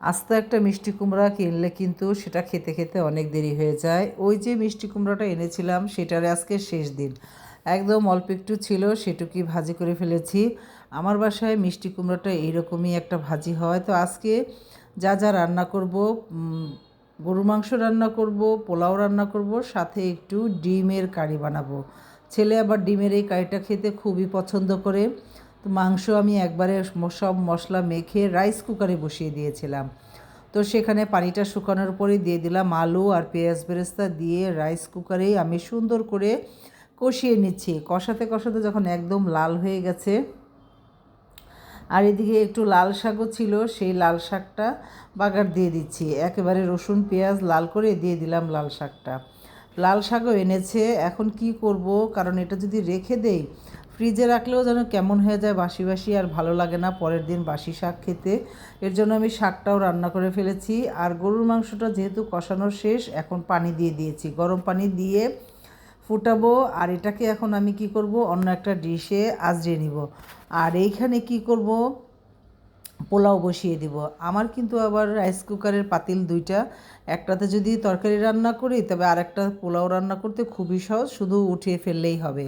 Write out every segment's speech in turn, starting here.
আস্ত একটা মিষ্টি কুমড়া কিনলে কিন্তু সেটা খেতে খেতে অনেক দেরি হয়ে যায়। ওই যে মিষ্টি কুমড়াটা এনেছিলাম, সেটার আজকে শেষ দিন। একদম অল্প একটু ছিল, সেটুকুই ভাজি করে ফেলেছি। আমার বাসায় মিষ্টি কুমড়োটা এইরকমই একটা ভাজি হয়। তো আজকে যা যা রান্না করব গরু মাংস রান্না করব, পোলাও রান্না করব, সাথে একটু ডিমের কারি বানাবো। ছেলে আবার ডিমের এই কারিটা খেতে খুবই পছন্দ করে। তো মাংস আমি একবারে সব মশলা মেখে রাইস কুকারে বসিয়ে দিয়েছিলাম। তো সেখানে পানিটা শুকানোর পরে দিয়ে দিলাম আলু আর পেঁয়াজ বেরেস্তা দিয়ে রাইস কুকারেই আমি সুন্দর করে কষিয়ে নিচ্ছি। কষাতে কষাতে যখন একদম লাল হয়ে গেছে, আর এদিকে একটু লাল শাকও ছিল, সেই লাল শাকটা বাগার দিয়ে দিচ্ছি। একেবারে রসুন, পেঁয়াজ লাল করে দিয়ে দিলাম লাল শাকটা। লাল শাকও এনেছে, এখন কি করব? কারণ এটা যদি রেখে দেই ফ্রিজে রাখলেও যেন কেমন হয়ে যায় বাসি বাসি আর ভালো লাগে না পরের দিন বাসি শাক খেতে। এর জন্য আমি শাকটাও রান্না করে ফেলেছি। আর গরুর মাংসটা যেহেতু কষানোর শেষ, এখন পানি দিয়ে দিয়েছি। গরম পানি দিয়ে ফুটাবো আর এটাকে এখন আমি কি করব? অন্য একটা ডিশে আজরিয়ে নিব। আর এইখানে কি করব? পোলাও বসিয়ে দিব। আমার কিন্তু আবার রাইস কুকারের পাতিল দুইটা, একটাতে যদি তরকারি রান্না করি, তবে আরেকটা পোলাও রান্না করতে খুবই সহজ, শুধু উঠিয়ে ফেললেই হবে।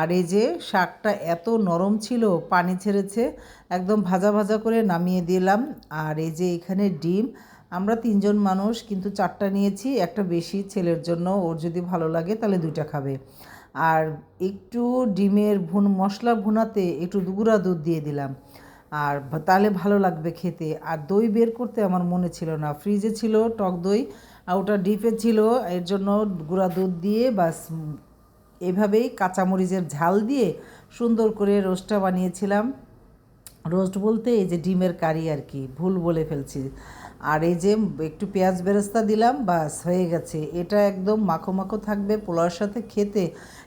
আর এই যে শাকটা এত নরম ছিল, পানি ছেড়েছে, একদম ভাজা ভাজা করে নামিয়ে দিলাম। আর এই যে এখানে ডিম, আমরা তিনজন মানুষ, কিন্তু চারটা নিয়েছি, একটা বেশি ছেলের জন্য, ওর যদি ভালো লাগে তাহলে দুইটা খাবে। আর একটু ডিমের ভুন, মশলা ভুনাতে একটু গুঁড়া দুধ দিয়ে দিলাম। আর তাহলে ভালো লাগবে খেতে। আর দই বের করতে আমার মনে ছিল না। ফ্রিজে ছিল টক দই, আর ওটা ডিপে ছিল। এর জন্য গুঁড়া দুধ দিয়ে বা এভাবেই কাঁচামরিচের ঝাল দিয়ে সুন্দর করে রোস্টটা বানিয়েছিলাম। রোস্ট বলতে এই যে ডিমের কারি আর কি, ভুল বলে ফেলছি। আর এই যে একটু পেঁয়াজ বেরেস্তা দিলাম, বাস হয়ে গেছে। এটা একদম মাখো মাখো থাকবে পোলাওর সাথে খেতে।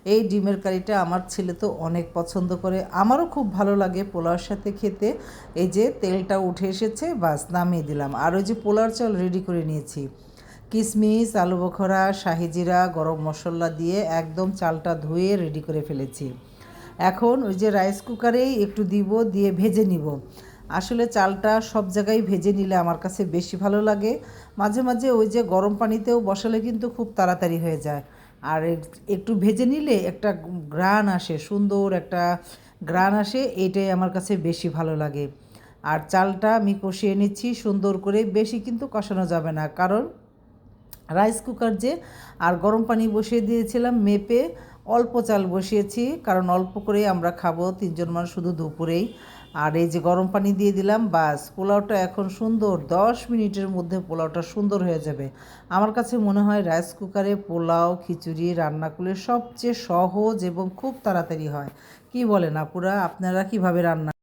এই ডিমের কারিটা আমার ছেলে তো অনেক পছন্দ করে। আমারও খুব ভালো লাগে পোলাওর সাথে খেতে। এই যে তেলটা উঠে এসেছে, বাস নামিয়ে দিলাম। আর ওই যে পোলার চাল রেডি করে নিয়েছি। কিশমিশ আলু বখরা শাহিজিরা গরম মশলা দিয়ে একদম চালটা ধুয়ে রেডি করে ফেলেছি। এখন ওই যে রাইস কুকারেই একটু দিব, দিয়ে ভেজে নিব। আসলে চালটা সব জায়গায় ভেজে নিলে আমার কাছে বেশি ভালো লাগে। মাঝে মাঝে ওই যে গরম পানিতেও বসালে কিন্তু খুব তাড়াতাড়ি হয়ে যায়। আর একটু ভেজে নিলে একটা গ্রান আসে, সুন্দর একটা গ্রান আসে এইটাই আমার কাছে বেশি ভালো লাগে। আর চালটা আমি কষিয়ে নিচ্ছি সুন্দর করে, বেশি কিন্তু কষানো যাবে না। কারণ রাইস কুকার যে, আর গরম পানি বসিয়ে দিয়েছিলাম মেপে অল্প চাল বসিয়েছি, কারণ অল্প করেই আমরা খাব, তিনজন মানুষ শুধু দুপুরেই। আর এই যে গরম পানি দিয়ে দিলাম, বাস, পোলাওটা এখন সুন্দর, দশ মিনিটের মধ্যে পোলাওটা সুন্দর হয়ে যাবে। আমার কাছে মনে হয় রাইস কুকারে পোলাও, খিচুড়ি, রান্না করলে সবচেয়ে সহজ এবং খুব তাড়াতাড়ি হয়। কি বলেন আপুরা? আপনারা কীভাবে রান্না